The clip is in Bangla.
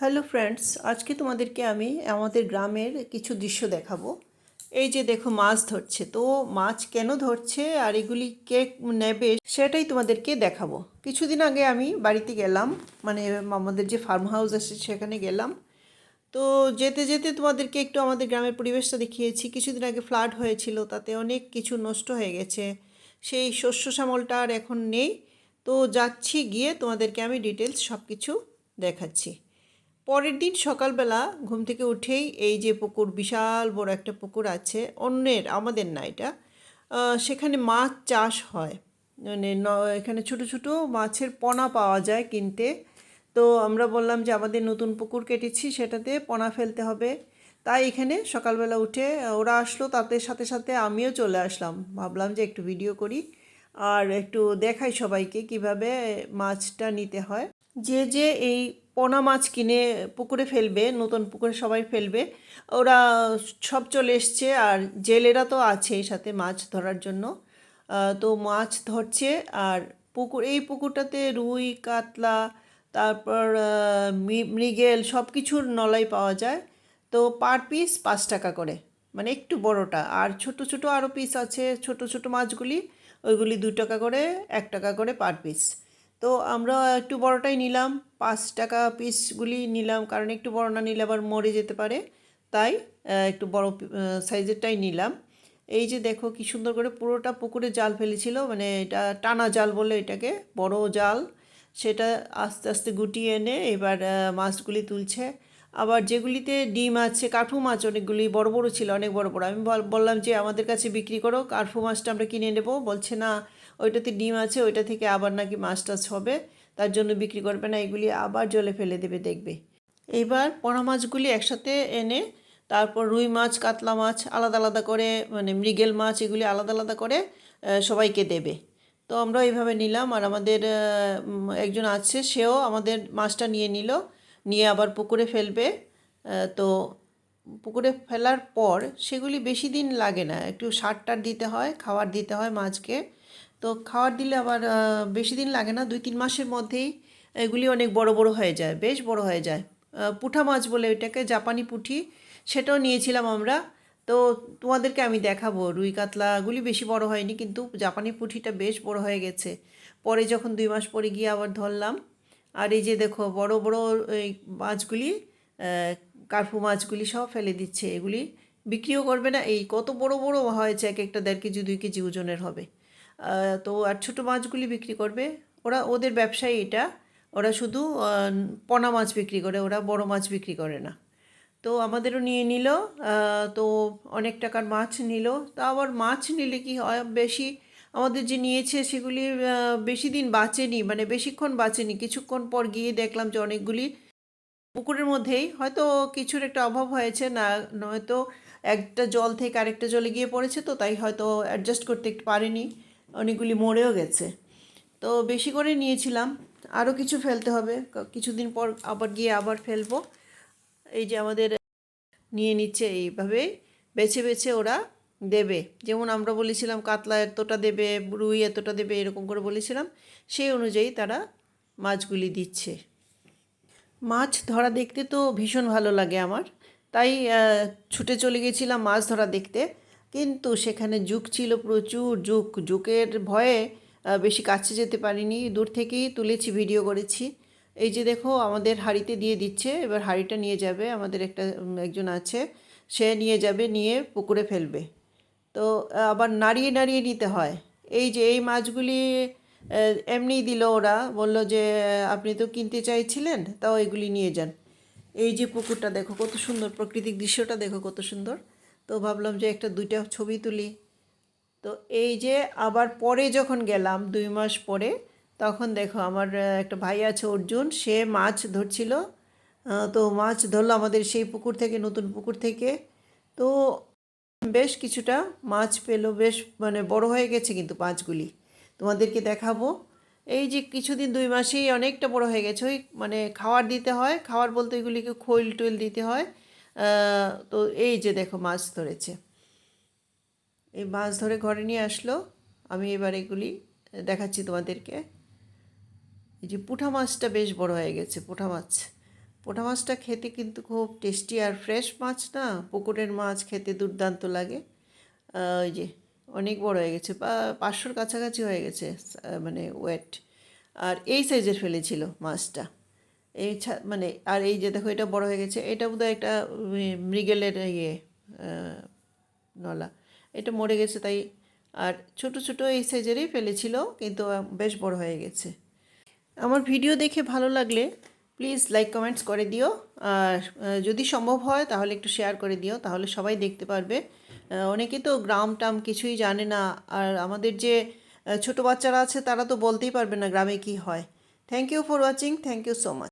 হ্যালো ফ্রেন্ডস আজকে তোমাদেরকে আমি আমাদের গ্রামের কিছু দৃশ্য দেখাবো। এই যে দেখো মাছ ধরছে, তো মাছ কেন ধরছে আর এগুলি কে নেবে সেটাই তোমাদেরকে দেখাবো। কিছুদিন আগে আমি বাড়িতে গেলাম মানে আমাদের যে ফার্ম হাউস আছে সেখানে গেলাম। তো যেতে যেতে তোমাদেরকে একটু আমাদের গ্রামের পরিবেশটা দেখিয়েছি। কিছুদিন আগে ফ্লাড হয়েছিল, তাতে অনেক কিছু নষ্ট হয়ে গেছে। সেই শস্য শ্যামলটা আর এখন নেই। তো যাচ্ছি গিয়ে তোমাদেরকে আমি ডিটেলস সব কিছু দেখাচ্ছি। পরের দিন সকালবেলা ঘুম থেকে উঠেই এই যে পুকুর, বিশাল বড় একটা পুকুর আছে, অন্যের, আমাদের না এটা সেখানে মাছ চাষ হয়। মানে এখানে ছোট ছোট মাছের পোনা পাওয়া যায় কিনতে। তো আমরা বললাম যে আমাদের নতুন পুকুর কেটেছি, সেটাতে পোনা ফেলতে হবে। তাই এখানে সকালবেলা উঠে, ওরা আসলো তাদের সাথে সাথে আমিও চলে আসলাম। ভাবলাম যে একটু ভিডিও করি আর একটু দেখাই সবাইকে কীভাবে মাছটা নিতে হয়। যে যে এই পোনা মাছ কিনে পুকুরে ফেলবে, নতুন পুকুরে সবাই ফেলবে। ওরা সব চলে এসছে আর জেলেরা তো আছেই সাথে মাছ ধরার জন্য। তো মাছ ধরছে আর পুকুর, এই পুকুরটাতে রুই, কাতলা, তারপর মৃগেল সব কিছুর নলাই পাওয়া যায়। তো পার পিস পাঁচ টাকা করে মানে একটু বড়টা। আর ছোট ছোট আরও পিস আছে, ছোট ছোট মাছগুলি, ওইগুলি দু টাকা করে, এক টাকা করে পার পিস। তো আমরা একটু বড়টাই নিলাম, পাঁচ টাকা পিসগুলি নিলাম, কারণ একটু বড় না নিলে আবার মরে যেতে পারে। তাই একটু বড় সাইজেরটাই নিলাম। এই যে দেখো কি সুন্দর করে পুরোটা পুকুরে জাল ফেলেছিল মানে এটা টানা জাল বলে এটাকে, বড় জাল। সেটা আস্তে আস্তে গুটিয়ে এনে এবার মাছগুলি তুলছে। আবার যেগুলিতে ডিম আছে, কাঠু মাছ অনেকগুলি, বড় বড় ছিল, অনেক বড় বড়। আমি বললাম যে আমাদের কাছে বিক্রি করো কার্ফু মাছটা আমরা কিনে নেব। বলছে না ওইটাতে ডিম আছে, ওইটা থেকে আবার নাকি মাছ টাছ হবে। তার জন্য বিক্রি করবে না, এগুলি আবার জলে ফেলে দেবে, দেখবে। এইবার পোনা মাছগুলি একসাথে এনে তারপর রুই মাছ, কাতলা মাছ আলাদা আলাদা করে মানে মৃগেল মাছ এগুলি আলাদা আলাদা করে সবাইকে দেবে। তো আমরা এইভাবে নিলাম আর আমাদের একজন আছে, সেও আমাদের মাছটা নিয়ে নিল, নিয়ে আবার পুকুরে ফেলবে। তো পুকুরে ফেলার পর সেগুলি বেশি দিন লাগে না, একটু সার টার দিতে হয়, খাবার দিতে হয় মাছকে। তো খাবার দিলে আবার বেশি দিন লাগে না দুই তিন মাসের মধ্যেই এগুলি অনেক বড় বড় হয়ে যায়, বেশ বড় হয়ে যায়। পুঁঠা মাছ বলে ওইটাকে, জাপানি পুঁটি সেটাও নিয়েছিলাম আমরা। তো তোমাদেরকে আমি দেখাবো, রুই কাতলাগুলি বেশি বড় হয়নি, কিন্তু জাপানি পুঁটিটা বেশ বড় হয়ে গেছে। পরে যখন দুই মাস পরে গিয়ে আবার ধরলাম, আর এই যে দেখো, বড় বড় এই মাছগুলি কার্পু মাছগুলি সব ফেলে দিচ্ছে, এগুলি বিক্রিও করবে না, এই কত বড় বড় হয়েছে এক একটা দেড় কেজি, দুই কেজি ওজনের হবে। তো আর ছোটো মাছগুলি বিক্রি করবে। ওরা, ওদের ব্যবসায়ী এটা। ওরা শুধু পোনা মাছ বিক্রি করে, ওরা বড় মাছ বিক্রি করে না। তো আমাদেরও নিয়ে নিল তো অনেক টাকার মাছ নিল। তা আবার মাছ নিলে কি হয়? বেশি আমাদের যে নিয়েছে সেগুলি বেশি দিন বাঁচেনি মানে বেশিক্ষণ বাঁচেনি। কিছুক্ষণ পর গিয়ে দেখলাম যে অনেকগুলি পুকুরের মধ্যেই হয়তো কিছুর একটা অভাব হয়েছে, না, নয়তো একটা জল থেকে আরেকটা জলে গিয়ে পড়েছে, তো তাই হয়তো অ্যাডজাস্ট করতে পারেনি। অনেকগুলি মরেও গেছে। তো বেশি করে নিয়েছিলাম। আরও কিছু ফেলতে হবে। কিছুদিন পর আবার গিয়ে আবার ফেলব। এই যে আমাদের নিয়ে নিচ্ছে এইভাবে বেছে বেছে ওরা দেবে। যেমন আমরা বলেছিলাম কাতলা এতটা দেবে, রুই এতটা দেবে, এরকম করে বলেছিলাম। সেই অনুযায়ী তারা মাছগুলি দিচ্ছে। মাছ ধরা দেখতে তো ভীষণ ভালো লাগে আমার। তাই ছুটে চলে গেছিলাম মাছ ধরা দেখতে। কিন্তু সেখানে জুক ছিল প্রচুর জুক জুকের ভয়ে বেশি কাছে যেতে পারিনি। দূর থেকেই তুলেছি ভিডিও করেছি। এই যে দেখো, আমাদের হাঁড়িতে দিয়ে দিচ্ছে, এবার হাঁড়িটা নিয়ে যাবে। আমাদের একটা একজন আছে, সে নিয়ে যাবে, নিয়ে পুকুরে ফেলবে। তো আবার নাড়িয়ে নাড়িয়ে নিতে হয়। এই যে, এই মাছগুলি এমনিই দিল ওরা। বলল যে, আপনি তো কিনতে চাইছিলেন, তাও এগুলি নিয়ে যান। এই যে পুকুরটা দেখো, কত সুন্দর। প্রাকৃতিক দৃশ্যটা দেখো, কত সুন্দর। তো ভাবলাম যে একটা দুইটা ছবি তুলি। তো এই যে আবার পরে যখন গেলাম দুই মাস পরে, তখন দেখো আমার একটা ভাই আছে অর্জুন, সে মাছ ধরছিল। তো মাছ ধরলো আমাদের সেই পুকুর থেকে, নতুন পুকুর থেকে। তো বেশ কিছুটা মাছ পেল, বেশ মানে বড় হয়ে গেছে কিন্তু মাছগুলি। তোমাদেরকে দেখাবো। এই যে কিছুদিন, দুই মাসেই অনেকটা বড় হয়ে গেছে। ওই মানে খাবার দিতে হয়, খাওয়ার বলতে এগুলিকে খৈল টৈল দিতে হয়। তো এই যে দেখো মাছ ধরেছে। এই মাছ ধরে ঘরে নিয়ে আসলো। আমি এবার এগুলি দেখাচ্ছি তোমাদেরকে। এই যে পুঁঠা মাছটা বেশ বড় হয়ে গেছে, পুঁঠা মাছ। পোটা মাছটা খেতে কিন্তু খুব টেস্টি আর ফ্রেশ মাছ না, পুকুরের মাছ খেতে দুর্দান্ত লাগে। ওই যে অনেক বড় হয়ে গেছে বা পাঁচশোর কাছাকাছি হয়ে গেছে মানে ওয়েট আর এই সাইজের ফেলেছিল মাছটা। এই মানে আর এই যে দেখো, এটা বড় হয়ে গেছে। এটা বোধহয় একটা মৃগেলের ইয়ে নলা। এটা মরে গেছে, তাই, আর ছোট ছোট এই সাইজেরই ফেলেছিল, কিন্তু বেশ বড় হয়ে গেছে। আমার ভিডিও দেখে ভালো লাগলে, প্লিজ লাইক, কমেন্টস করে দিও। আর যদি সম্ভব হয়, তাহলে একটু শেয়ার করে দিও, তাহলে সবাই দেখতে পারবে। অনেকে তো গ্রাম টাম কিছুই জানে না, আর আমাদের যে ছোট বাচ্চারা আছে, তারা তো বলতেই পারবে না গ্রামে কি হয়। Thank you for watching thank you so much